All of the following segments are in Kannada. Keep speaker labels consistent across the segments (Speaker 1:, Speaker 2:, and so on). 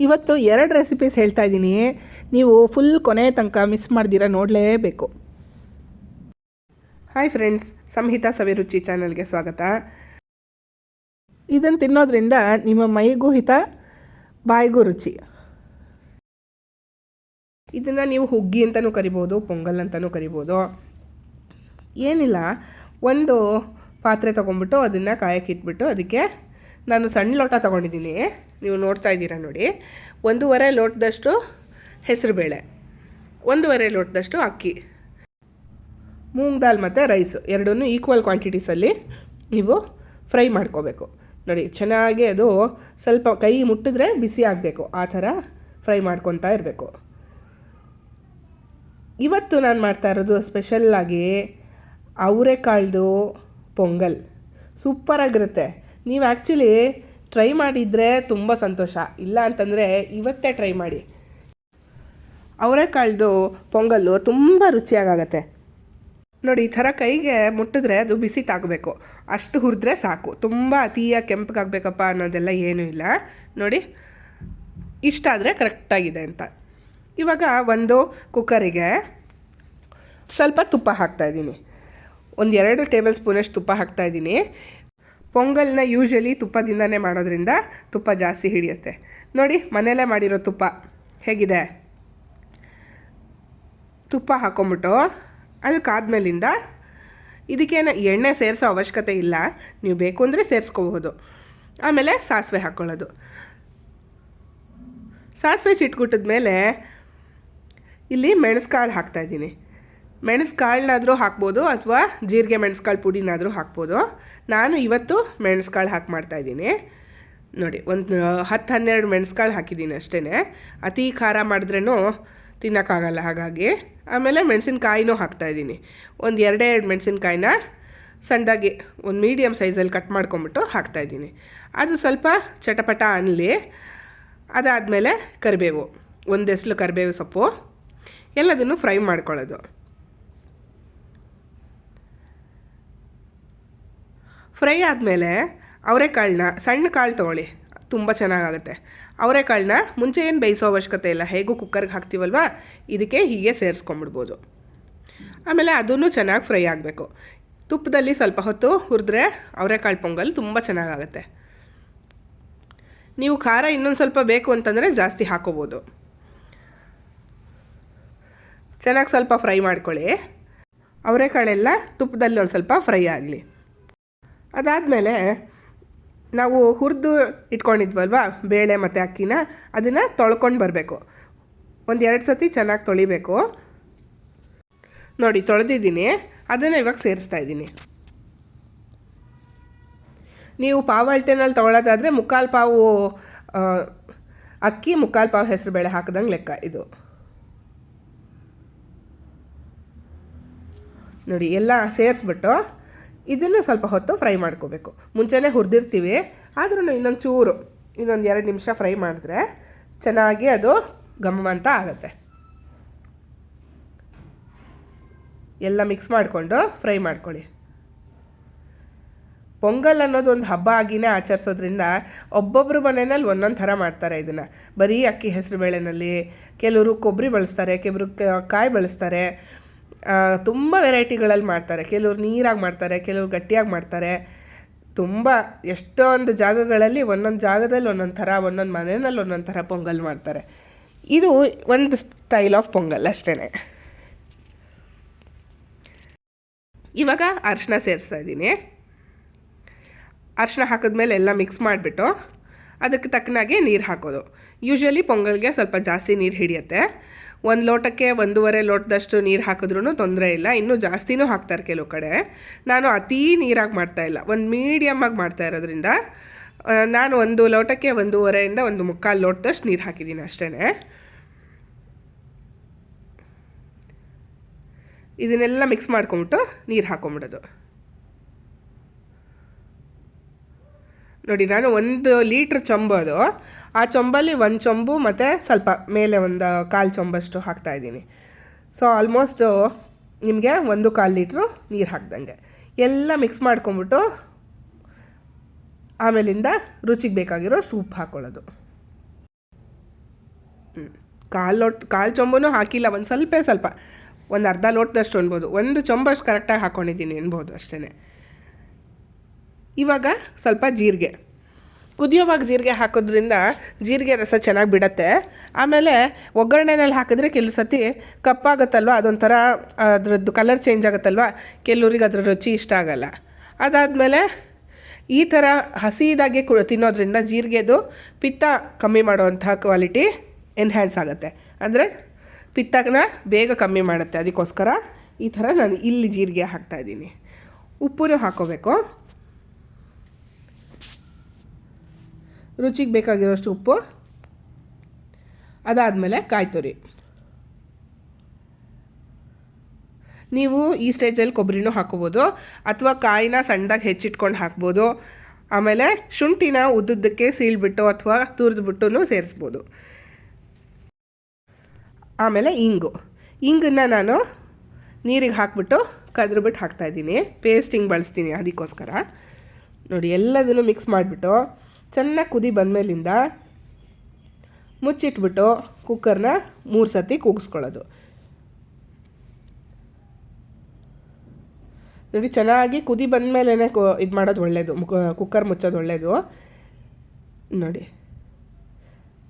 Speaker 1: ಇವತ್ತು ಎರಡು ರೆಸಿಪೀಸ್ ಹೇಳ್ತಾ ಇದ್ದೀನಿ. ನೀವು ಫುಲ್ ಕೊನೆ ತನಕ ಮಿಸ್ ಮಾಡ್ದಿರ ನೋಡಲೇಬೇಕು. ಹಾಯ್ ಫ್ರೆಂಡ್ಸ್ ಸಂಹಿತಾ ಸವಿರುಚಿ ಚಾನಲ್ಗೆ ಸ್ವಾಗತ. ಇದನ್ನು ತಿನ್ನೋದ್ರಿಂದ ನಿಮ್ಮ ಮೈಗೂ ಹಿತ, ಬಾಯಿಗೂ ರುಚಿ. ಇದನ್ನು ನೀವು ಹುಗ್ಗಿ ಅಂತಲೂ ಕರಿಬೋದು, ಪೊಂಗಲ್ ಅಂತಲೂ ಕರಿಬೋದು. ಏನಿಲ್ಲ, ಒಂದು ಪಾತ್ರೆ ತೊಗೊಂಡ್ಬಿಟ್ಟು ಅದನ್ನು ಕಾಯಕ್ಕಿಟ್ಬಿಟ್ಟು ಅದಕ್ಕೆ ನಾನು ಸಣ್ಣ ಲೋಟ ತೊಗೊಂಡಿದ್ದೀನಿ. ನೀವು ನೋಡ್ತಾ ಇದ್ದೀರಾ ನೋಡಿ. ಒಂದೂವರೆ ಲೋಟದಷ್ಟು ಹೆಸರುಬೇಳೆ, ಒಂದೂವರೆ ಲೋಟದಷ್ಟು ಅಕ್ಕಿ, ಮೂಂಗ್ ದಾಲ್ ಮತ್ತು ರೈಸ್. ಎರಡನ್ನೂ ಈಕ್ವಲ್ ಕ್ವಾಂಟಿಟೀಸಲ್ಲಿ ನೀವು ಫ್ರೈ ಮಾಡ್ಕೋಬೇಕು. ನೋಡಿ, ಚೆನ್ನಾಗಿ ಅದು ಸ್ವಲ್ಪ ಕೈ ಮುಟ್ಟಿದ್ರೆ ಬಿಸಿ ಆಗಬೇಕು. ಆ ಥರ ಫ್ರೈ ಮಾಡ್ಕೊತಾ ಇರಬೇಕು. ಇವತ್ತು ನಾನು ಮಾಡ್ತಾ ಇರೋದು ಸ್ಪೆಷಲ್ಲಾಗಿ ಅವರೆಕಾಳ್ದು ಪೊಂಗಲ್. ಸೂಪರಾಗಿರುತ್ತೆ ನೀವು ಆ್ಯಕ್ಚುಲಿ ಟ್ರೈ ಮಾಡಿದರೆ ತುಂಬ ಸಂತೋಷ. ಇಲ್ಲ ಅಂತಂದರೆ ಇವತ್ತೇ ಟ್ರೈ ಮಾಡಿ. ಅವರೆಕಾಳ್ದು ಪೊಂಗಲ್ಲು ತುಂಬ ರುಚಿಯಾಗತ್ತೆ ನೋಡಿ, ಈ ಥರ ಕೈಗೆ ಮುಟ್ಟಿದ್ರೆ ಅದು ಬಿಸಿ ತಾಗಬೇಕು. ಅಷ್ಟು ಹುರಿದ್ರೆ ಸಾಕು. ತುಂಬ ಅತೀಯ ಕೆಂಪಗಾಗಬೇಕಪ್ಪ ಅನ್ನೋದೆಲ್ಲ ಏನೂ ಇಲ್ಲ. ನೋಡಿ ಇಷ್ಟಾದರೆ ಕರೆಕ್ಟಾಗಿದೆ ಅಂತ. ಇವಾಗ ಒಂದು ಕುಕ್ಕರಿಗೆ ಸ್ವಲ್ಪ ತುಪ್ಪ ಹಾಕ್ತಾಯಿದ್ದೀನಿ ಒಂದು ಎರಡು ಟೇಬಲ್ ಸ್ಪೂನಷ್ಟು ತುಪ್ಪ ಹಾಕ್ತಾಯಿದ್ದೀನಿ ಪೊಂಗಲ್ನ ಯೂಶ್ವಲಿ ತುಪ್ಪದಿಂದನೇ ಮಾಡೋದ್ರಿಂದ ತುಪ್ಪ ಜಾಸ್ತಿ ಹಿಡಿಯುತ್ತೆ. ನೋಡಿ, ಮನೆಯಲ್ಲೇ ಮಾಡಿರೋ ತುಪ್ಪ ಹೇಗಿದೆ? ತುಪ್ಪ ಹಾಕೊಂಬಿಟ್ಟು ಅದು ಕಾದ್ಮೇಲಿಂದ ಇದಕ್ಕೇನು ಎಣ್ಣೆ ಸೇರಿಸೋ ಅವಶ್ಯಕತೆ ಇಲ್ಲ. ನೀವು ಬೇಕು ಅಂದರೆ ಸೇರಿಸ್ಕೋಬಹುದು. ಆಮೇಲೆ ಸಾಸಿವೆ ಹಾಕ್ಕೊಳ್ಳೋದು ಸಾಸಿವೆ ಚಿಟ್ಕುಟ್ಟಿದ ಮೇಲೆ ಇಲ್ಲಿ ಮೆಣಸ್ಕಾಳು ಹಾಕ್ತಾಯಿದ್ದೀನಿ ಮೆಣಸ್ಕಾಳನ್ನಾದರೂ ಹಾಕ್ಬೋದು ಅಥವಾ ಜೀರಿಗೆ ಮೆಣಸ್ಕಾಳು ಪುಡಿನಾದರೂ ಹಾಕ್ಬೋದು. ನಾನು ಇವತ್ತು ಮೆಣಸ್ಕಾಳು ಹಾಕಿ ಮಾಡ್ತಾಯಿದ್ದೀನಿ ನೋಡಿ, ಒಂದು ಹತ್ತು ಹನ್ನೆರಡು ಮೆಣಸ್ಕಾಳು ಹಾಕಿದ್ದೀನಿ ಅಷ್ಟೇ ಅತಿ ಖಾರ ಮಾಡಿದ್ರೂ ತಿನ್ನೋಕ್ಕಾಗಲ್ಲ ಹಾಗಾಗಿ. ಆಮೇಲೆ ಮೆಣಸಿನ್ಕಾಯಿನೂ ಹಾಕ್ತಾಯಿದ್ದೀನಿ ಒಂದು ಎರಡೇ ಎರಡು ಮೆಣಸಿನ್ಕಾಯಿನ ಸಣ್ಣದಾಗಿ ಒಂದು ಮೀಡಿಯಮ್ ಸೈಜಲ್ಲಿ ಕಟ್ ಮಾಡ್ಕೊಂಬಿಟ್ಟು ಹಾಕ್ತಾಯಿದ್ದೀನಿ ಅದು ಸ್ವಲ್ಪ ಚಟಪಟ ಅನ್ನಲಿ ಅದಾದಮೇಲೆ ಕರಿಬೇವು. ಒಂದೆಸಲು ಕರಿಬೇವು ಸೊಪ್ಪು. ಎಲ್ಲದನ್ನು ಫ್ರೈ ಮಾಡ್ಕೊಳ್ಳೋದು. ಫ್ರೈ ಆದಮೇಲೆ ಅವರೆಕಾಳನ್ನ ಸಣ್ಣ ಕಾಳು ತೊಗೊಳ್ಳಿ, ತುಂಬ ಚೆನ್ನಾಗಾಗುತ್ತೆ. ಅವರೆಕಾಳನ್ನ ಮುಂಚೆ ಏನು ಬೇಯಿಸೋ ಅವಶ್ಯಕತೆ ಇಲ್ಲ, ಹೇಗೂ ಕುಕ್ಕರ್ಗೆ ಹಾಕ್ತೀವಲ್ವ, ಇದಕ್ಕೆ ಹೀಗೆ ಸೇರಿಸ್ಕೊಂಬಿಡ್ಬೋದು ಆಮೇಲೆ ಅದನ್ನು ಚೆನ್ನಾಗಿ ಫ್ರೈ ಆಗಬೇಕು. ತುಪ್ಪದಲ್ಲಿ ಸ್ವಲ್ಪ ಹೊತ್ತು ಹುರಿದ್ರೆ ಅವರೆಕಾಳು ಪೊಂಗಲ್ ತುಂಬ ಚೆನ್ನಾಗಾಗುತ್ತೆ. ನೀವು ಖಾರ ಇನ್ನೊಂದು ಸ್ವಲ್ಪ ಬೇಕು ಅಂತಂದರೆ ಜಾಸ್ತಿ ಹಾಕೋಬೋದು. ಚೆನ್ನಾಗಿ ಸ್ವಲ್ಪ ಫ್ರೈ ಮಾಡ್ಕೊಳ್ಳಿ. ಅವರೆಕಾಳೆಲ್ಲ ತುಪ್ಪದಲ್ಲಿ ಒಂದು ಸ್ವಲ್ಪ ಫ್ರೈ ಆಗಲಿ. ಅದಾದಮೇಲೆ ನಾವು ಹುರಿದು ಇಟ್ಕೊಂಡಿದ್ವಲ್ವ? ಬೇಳೆ ಮತ್ತು ಅಕ್ಕಿನ, ಅದನ್ನು ತೊಳ್ಕೊಂಡು ಬರಬೇಕು. ಒಂದು ಎರಡು ಸತಿ ಚೆನ್ನಾಗಿ ತೊಳಿಬೇಕು. ನೋಡಿ, ತೊಳೆದಿದ್ದೀನಿ. ಅದನ್ನು ಇವಾಗ ಸೇರಿಸ್ತಾ ಇದ್ದೀನಿ. ನೀವು ಪಾವು ತೊಗೊಳ್ಳೋದಾದರೆ ಮುಕ್ಕಾಲು ಪಾವು ಅಕ್ಕಿ, ಮುಕ್ಕಾಲು ಪಾವು ಹೆಸರು ಬೇಳೆ ಹಾಕಿದಂಗೆ ಲೆಕ್ಕ ಇದು. ನೋಡಿ, ಎಲ್ಲ ಸೇರಿಸ್ಬಿಟ್ಟು ಇದನ್ನು ಸ್ವಲ್ಪ ಹೊತ್ತು ಫ್ರೈ ಮಾಡ್ಕೋಬೇಕು. ಮುಂಚೆನೇ ಹುರಿದಿರ್ತೀವಿ. ಆದ್ರೂ ಇನ್ನೊಂದು ಚೂರು, ಇನ್ನೊಂದು ಎರಡು ನಿಮಿಷ ಫ್ರೈ ಮಾಡಿದ್ರೆ ಚೆನ್ನಾಗಿ ಅದು ಘಮ ಅಂತ ಆಗುತ್ತೆ. ಎಲ್ಲ ಮಿಕ್ಸ್ ಮಾಡಿಕೊಂಡು ಫ್ರೈ ಮಾಡ್ಕೊಳ್ಳಿ. ಪೊಂಗಲ್ ಅನ್ನೋದು ಒಂದು ಹಬ್ಬ ಆಗಿನೇ ಆಚರಿಸೋದ್ರಿಂದ ಒಬ್ಬೊಬ್ಬರು ಮನೆಯಲ್ಲಿ ಒಂದೊಂದು ಥರ ಮಾಡ್ತಾರೆ ಇದನ್ನು. ಬರೀ ಅಕ್ಕಿ ಹೆಸರು ಬೇಳೆನಲ್ಲಿ ಕೆಲವರು ಕೊಬ್ಬರಿ ಬಳಸ್ತಾರೆ, ಕೆಲವರು ಕಾಯಿ ಬಳಸ್ತಾರೆ. ತುಂಬ ವೆರೈಟಿಗಳಲ್ಲಿ ಮಾಡ್ತಾರೆ. ಕೆಲವ್ರು ನೀರಾಗಿ ಮಾಡ್ತಾರೆ, ಕೆಲವ್ರು ಗಟ್ಟಿಯಾಗಿ ಮಾಡ್ತಾರೆ. ತುಂಬ ಎಷ್ಟೊಂದು ಜಾಗಗಳಲ್ಲಿ ಒಂದೊಂದು ಜಾಗದಲ್ಲಿ ಒಂದೊಂದು ಥರ, ಒಂದೊಂದು ಮನೆಯಲ್ಲಿ ಒಂದೊಂದು ಥರ ಪೊಂಗಲ್ ಮಾಡ್ತಾರೆ. ಇದು ಒಂದು ಸ್ಟೈಲ್ ಆಫ್ ಪೊಂಗಲ್ ಅಷ್ಟೇ ಇವಾಗ ಅರಿಶಿನ ಸೇರಿಸ್ತಾ ಇದ್ದೀನಿ. ಅರಿಶಿನ ಹಾಕಿದ್ಮೇಲೆ ಎಲ್ಲ ಮಿಕ್ಸ್ ಮಾಡಿಬಿಟ್ಟು ಅದಕ್ಕೆ ತಕ್ಕನಾಗೆ ನೀರು ಹಾಕೋದು. ಯೂಶ್ವಲಿ ಪೊಂಗಲ್ಗೆ ಸ್ವಲ್ಪ ಜಾಸ್ತಿ ನೀರು ಹಿಡಿಯುತ್ತೆ. ಒಂದು ಲೋಟಕ್ಕೆ ಒಂದೂವರೆ ಲೋಟದಷ್ಟು ನೀರು ಹಾಕಿದ್ರೂ ತೊಂದರೆ ಇಲ್ಲ. ಇನ್ನೂ ಜಾಸ್ತಿನೂ ಹಾಕ್ತಾರೆ ಕೆಲವು ಕಡೆ. ನಾನು ಅತೀ ನೀರಾಗಿ ಮಾಡ್ತಾ ಇಲ್ಲ. ಒಂದು ಮೀಡಿಯಮ್ಮಾಗಿ ಮಾಡ್ತಾ ಇರೋದ್ರಿಂದ ನಾನು ಒಂದು ಲೋಟಕ್ಕೆ ಒಂದೂವರೆಯಿಂದ ಒಂದು ಮುಕ್ಕಾಲು ಲೋಟದಷ್ಟು ನೀರು ಹಾಕಿದ್ದೀನಿ ಅಷ್ಟೇ ಇದನ್ನೆಲ್ಲ ಮಿಕ್ಸ್ ಮಾಡ್ಕೊಂಬಿಟ್ಟು ನೀರು ಹಾಕೊಂಬಿಡೋದು. ನೋಡಿ, ನಾನು ಒಂದು ಲೀಟ್ರ್ ಚೊಂಬು ಅದು. ಆ ಚೊಂಬಲ್ಲಿ ಒಂದು ಚೊಂಬು ಮತ್ತು ಸ್ವಲ್ಪ ಮೇಲೆ ಒಂದು ಕಾಲು ಚೊಂಬಷ್ಟು ಹಾಕ್ತಾಯಿದ್ದೀನಿ ಸೊ ಆಲ್ಮೋಸ್ಟು ನಿಮಗೆ ಒಂದು ಕಾಲು ಲೀಟ್ರು ನೀರು ಹಾಕ್ದಂಗೆ. ಎಲ್ಲ ಮಿಕ್ಸ್ ಮಾಡ್ಕೊಂಬಿಟ್ಟು ಆಮೇಲಿಂದ ರುಚಿಗೆ ಬೇಕಾಗಿರೋ ಉಪ್ಪು ಹಾಕ್ಕೊಳ್ಳೋದು ಕಾಲು ಲೋಟ್, ಕಾಲು ಚೊಂಬೂ ಹಾಕಿಲ್ಲ, ಒಂದು ಸ್ವಲ್ಪ ಸ್ವಲ್ಪ, ಒಂದು ಅರ್ಧ ಲೋಟದಷ್ಟು ಅನ್ಬೋದು. ಒಂದು ಚೊಂಬಷ್ಟು ಕರೆಕ್ಟಾಗಿ ಹಾಕ್ಕೊಂಡಿದ್ದೀನಿ ಅನ್ಬೋದು ಅಷ್ಟೇ ಇವಾಗ ಸ್ವಲ್ಪ ಜೀರಿಗೆ. ಕುದಿಯೋವಾಗ ಜೀರಿಗೆ ಹಾಕೋದ್ರಿಂದ ಜೀರಿಗೆ ರಸ ಚೆನ್ನಾಗಿ ಬಿಡತ್ತೆ. ಆಮೇಲೆ ಒಗ್ಗರಣೆನಲ್ಲಿ ಹಾಕಿದ್ರೆ ಕೆಲವು ಸತಿ ಕಪ್ಪಾಗುತ್ತಲ್ವ, ಅದೊಂಥರ ಅದರದ್ದು ಕಲರ್ ಚೇಂಜ್ ಆಗುತ್ತಲ್ವ, ಕೆಲವ್ರಿಗೆ ಅದರ ರುಚಿ ಇಷ್ಟ ಆಗಲ್ಲ. ಅದಾದಮೇಲೆ ಈ ಥರ ಹಸಿದಾಗೆ ಕು, ತಿನ್ನೋದ್ರಿಂದ ಜೀರಿಗೆದು ಪಿತ್ತ ಕಮ್ಮಿ ಮಾಡುವಂಥ ಕ್ವಾಲಿಟಿ ಎನ್ಹ್ಯಾನ್ಸ್ ಆಗುತ್ತೆ. ಅಂದರೆ ಪಿತ್ತನ ಬೇಗ ಕಮ್ಮಿ ಮಾಡುತ್ತೆ. ಅದಕ್ಕೋಸ್ಕರ ಈ ಥರ ನಾನು ಇಲ್ಲಿ ಜೀರಿಗೆ ಹಾಕ್ತಾಯಿದ್ದೀನಿ ಉಪ್ಪು ಹಾಕೋಬೇಕು. ರುಚಿಗೆ ಬೇಕಾಗಿರೋಷ್ಟು ಉಪ್ಪು. ಅದಾದಮೇಲೆ ಕಾಯಿ ತುರಿ. ನೀವು ಈ ಸ್ಟೇಜಲ್ಲಿ ಕೊಬ್ಬರಿನೂ ಹಾಕೋಬೋದು ಅಥವಾ ಕಾಯಿನ ಸಣ್ಣದಾಗಿ ಹೆಚ್ಚಿಟ್ಕೊಂಡು ಹಾಕ್ಬೋದು. ಆಮೇಲೆ ಶುಂಠಿನ ಉದ್ದುದ್ದಕ್ಕೆ ಸೀಳ್ಬಿಟ್ಟು ಅಥವಾ ತುರಿದ್ಬಿಟ್ಟು ಸೇರಿಸ್ಬೋದು. ಆಮೇಲೆ ಇಂಗು. ಇಂಗನ್ನು ನಾನು ನೀರಿಗೆ ಹಾಕ್ಬಿಟ್ಟು ಕದ್ರುಬಿಟ್ಟು ಹಾಕ್ತಾಯಿದ್ದೀನಿ ಪೇಸ್ಟಿಂಗ್ ಬಳಸ್ತೀನಿ ಅದಕ್ಕೋಸ್ಕರ. ನೋಡಿ, ಎಲ್ಲದನ್ನು ಮಿಕ್ಸ್ ಮಾಡಿಬಿಟ್ಟು ಚೆನ್ನಾಗಿ ಕುದಿ ಬಂದಮೇಲಿಂದ ಮುಚ್ಚಿಟ್ಬಿಟ್ಟು ಕುಕ್ಕರ್ನ ಮೂರು ಸತಿ ಕೂಗಿಸ್ಕೊಳ್ಳೋದು. ನೋಡಿ, ಚೆನ್ನಾಗಿ ಕುದಿ ಬಂದಮೇಲೆ ಇದು ಮಾಡೋದು ಒಳ್ಳೆಯದು ಕುಕ್ಕರ್ ಮುಚ್ಚೋದು ಒಳ್ಳೆಯದು ನೋಡಿ.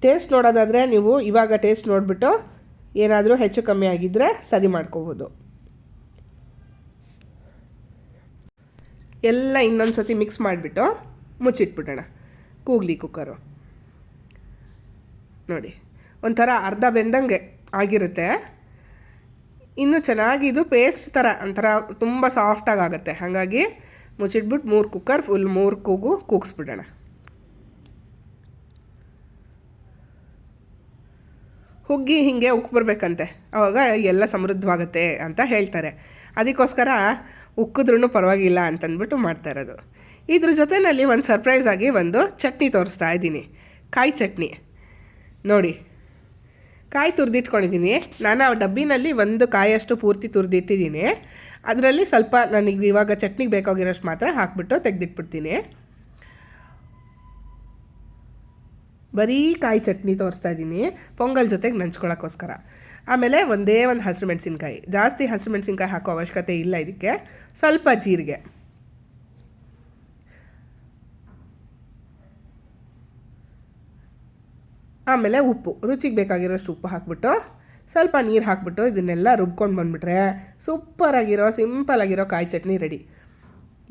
Speaker 1: ಟೇಸ್ಟ್ ನೋಡೋದಾದರೆ ನೀವು ಇವಾಗ ಟೇಸ್ಟ್ ನೋಡಿಬಿಟ್ಟು ಏನಾದರೂ ಹೆಚ್ಚು ಕಮ್ಮಿ ಆಗಿದ್ದರೆ ಸರಿ ಮಾಡ್ಕೋಬೋದು. ಎಲ್ಲ ಇನ್ನೊಂದು ಸತಿ ಮಿಕ್ಸ್ ಮಾಡಿಬಿಟ್ಟು ಮುಚ್ಚಿಟ್ಬಿಡೋಣ. ಕೂಗ್ಲಿ ಕುಕ್ಕರು ನೋಡಿ, ಒಂಥರ ಅರ್ಧ ಬೆಂದಂಗೆ ಆಗಿರುತ್ತೆ. ಇನ್ನು ಚೆನ್ನಾಗಿ ಇದು ಪೇಸ್ಟ್ ಥರ, ಒಂಥರ ತುಂಬ ಸಾಫ್ಟಾಗಿ ಆಗುತ್ತೆ. ಹಾಗಾಗಿ ಮುಚ್ಚಿಟ್ಬಿಟ್ಟು ಮೂರು ಕುಕ್ಕರ್ ಫುಲ್ ಮೂರು ಕೂಗು, ಕೂಗಿಸ್ಬಿಡೋಣ. ಹುಗ್ಗಿ ಹೀಗೆ ಉಕ್ಕು ಬರಬೇಕಂತೆ. ಆವಾಗ ಎಲ್ಲ ಸಮೃದ್ಧವಾಗುತ್ತೆ ಅಂತ ಹೇಳ್ತಾರೆ. ಅದಕ್ಕೋಸ್ಕರ ಉಕ್ಕಿದ್ರೂ ಪರವಾಗಿಲ್ಲ ಅಂತಂದ್ಬಿಟ್ಟು ಮಾಡ್ತಾ ಇರೋದು. ಇದ್ರ ಜೊತೆಯಲ್ಲಿ ಒಂದು ಸರ್ಪ್ರೈಸ್ ಆಗಿ ಒಂದು ಚಟ್ನಿ ತೋರಿಸ್ತಾ ಇದ್ದೀನಿ. ಕಾಯಿ ಚಟ್ನಿ. ನೋಡಿ, ಕಾಯಿ ತುರಿದಿಟ್ಕೊಂಡಿದ್ದೀನಿ. ನಾನು ಆ ಡಬ್ಬಿನಲ್ಲಿ ಒಂದು ಕಾಯಷ್ಟು ಪೂರ್ತಿ ತುರಿದಿಟ್ಟಿದ್ದೀನಿ. ಅದರಲ್ಲಿ ಸ್ವಲ್ಪ ನನಗೆ ಇವಾಗ ಚಟ್ನಿಗೆ ಬೇಕಾಗಿರೋಷ್ಟು ಮಾತ್ರ ಹಾಕ್ಬಿಟ್ಟು ತೆಗೆದಿಟ್ಬಿಡ್ತೀನಿ. ಬರೀ ಕಾಯಿ ಚಟ್ನಿ ತೋರಿಸ್ತಾ ಇದ್ದೀನಿ, ಪೊಂಗಲ್ ಜೊತೆಗೆ ನಂಚ್ಕೊಳ್ಳೋಕ್ಕೋಸ್ಕರ ಆಮೇಲೆ ಒಂದೇ ಒಂದು ಹಸಿರು ಮೆಣಸಿನ್ಕಾಯಿ ಜಾಸ್ತಿ ಹಸಿರು ಮೆಣಸಿನ್ಕಾಯಿ ಹಾಕೋ ಅವಶ್ಯಕತೆ ಇಲ್ಲ ಇದಕ್ಕೆ. ಸ್ವಲ್ಪ ಜೀರಿಗೆ. ಆಮೇಲೆ ಉಪ್ಪು, ರುಚಿಗೆ ಬೇಕಾಗಿರೋಷ್ಟು ಉಪ್ಪು ಹಾಕ್ಬಿಟ್ಟು ಸ್ವಲ್ಪ ನೀರು ಹಾಕ್ಬಿಟ್ಟು ಇದನ್ನೆಲ್ಲ ರುಬ್ಕೊಂಡು ಬಂದುಬಿಟ್ರೆ ಸೂಪರಾಗಿರೋ ಸಿಂಪಲಾಗಿರೋ ಕಾಯಿ ಚಟ್ನಿ ರೆಡಿ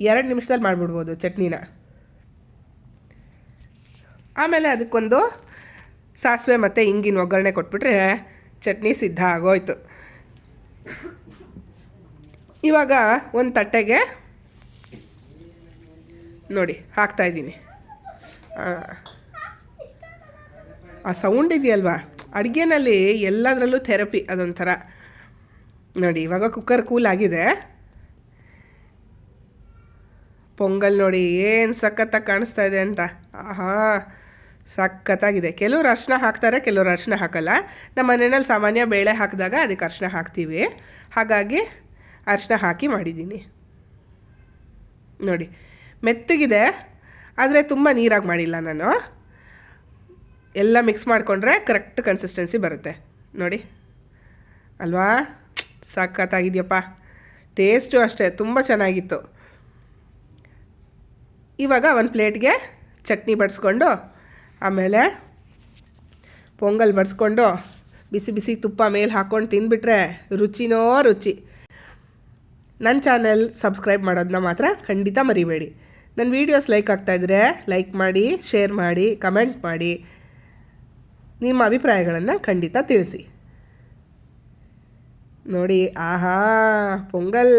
Speaker 1: ಎರಡು ನಿಮಿಷದಲ್ಲಿ ಮಾಡಿಬಿಡ್ಬೋದು ಚಟ್ನಿನ. ಆಮೇಲೆ ಅದಕ್ಕೊಂದು ಸಾಸಿವೆ ಮತ್ತು ಹಿಂಗಿನ ಒಗ್ಗರಣೆ ಕೊಟ್ಬಿಟ್ರೆ ಚಟ್ನಿ ಸಿದ್ಧ ಆಗೋಯ್ತು. ಇವಾಗ ಒಂದು ತಟ್ಟೆಗೆ ನೋಡಿ ಹಾಕ್ತಾಯಿದ್ದೀನಿ ಆ ಸೌಂಡ್ ಇದೆಯಲ್ವಾ? ಅಡುಗೆನಲ್ಲಿ ಎಲ್ಲದರಲ್ಲೂ ಥೆರಪಿ ಅದೊಂಥರ. ನೋಡಿ, ಇವಾಗ ಕುಕ್ಕರ್ ಕೂಲ್ ಆಗಿದೆ. ಪೊಂಗಲ್ ನೋಡಿ ಏನು ಸಖತ್ತಾಗಿ ಕಾಣಿಸ್ತಾ ಇದೆ ಅಂತ. ಆಹಾ, ಸಖತ್ತಾಗಿದೆ. ಕೆಲವರು ಅರ್ಶಿನ ಹಾಕ್ತಾರೆ, ಕೆಲವರು ಅರ್ಶನ ಹಾಕಲ್ಲ. ನಮ್ಮ ಮನೆಯಲ್ಲಿ ಸಾಮಾನ್ಯ ಬೇಳೆ ಹಾಕಿದಾಗ ಅದಕ್ಕೆ ಅರ್ಶಿನ ಹಾಕ್ತೀವಿ. ಹಾಗಾಗಿ ಅರ್ಶನ ಹಾಕಿ ಮಾಡಿದ್ದೀನಿ. ನೋಡಿ, ಮೆತ್ತಗಿದೆ, ಆದರೆ ತುಂಬ ನೀರಾಗಿ ಮಾಡಿಲ್ಲ ನಾನು. ಎಲ್ಲ ಮಿಕ್ಸ್ ಮಾಡಿಕೊಂಡ್ರೆ ಕರೆಕ್ಟ್ ಕನ್ಸಿಸ್ಟೆನ್ಸಿ ಬರುತ್ತೆ. ನೋಡಿ. ಅಲ್ವಾ? ಸಾಕತ್ತಾಗಿದೆಯಪ್ಪ ಟೇಸ್ಟು ಅಷ್ಟೇ, ತುಂಬ ಚೆನ್ನಾಗಿತ್ತು. ಇವಾಗ ಒಂದು ಪ್ಲೇಟ್ಗೆ ಚಟ್ನಿ ಬಡಿಸ್ಕೊಂಡು, ಆಮೇಲೆ ಪೊಂಗಲ್ ಬಡಿಸ್ಕೊಂಡು, ಬಿಸಿ ಬಿಸಿ ತುಪ್ಪ ಮೇಲೆ ಹಾಕ್ಕೊಂಡು ತಿಂದುಬಿಟ್ರೆ ರುಚಿನೋ ರುಚಿ. ನನ್ನ ಚಾನೆಲ್ ಸಬ್ಸ್ಕ್ರೈಬ್ ಮಾಡೋದನ್ನ ಮಾತ್ರ ಖಂಡಿತ ಮರಿಬೇಡಿ. ನನ್ನ ವೀಡಿಯೋಸ್ ಲೈಕ್ ಆಗ್ತಾಯಿದ್ರೆ ಲೈಕ್ ಮಾಡಿ ಶೇರ್ ಮಾಡಿ ಕಮೆಂಟ್ ಮಾಡಿ. ನಿಮ್ಮ ಅಭಿಪ್ರಾಯಗಳನ್ನು ಖಂಡಿತ ತಿಳಿಸಿ. ನೋಡಿ ಆಹಾ ಪೊಂಗಲ್.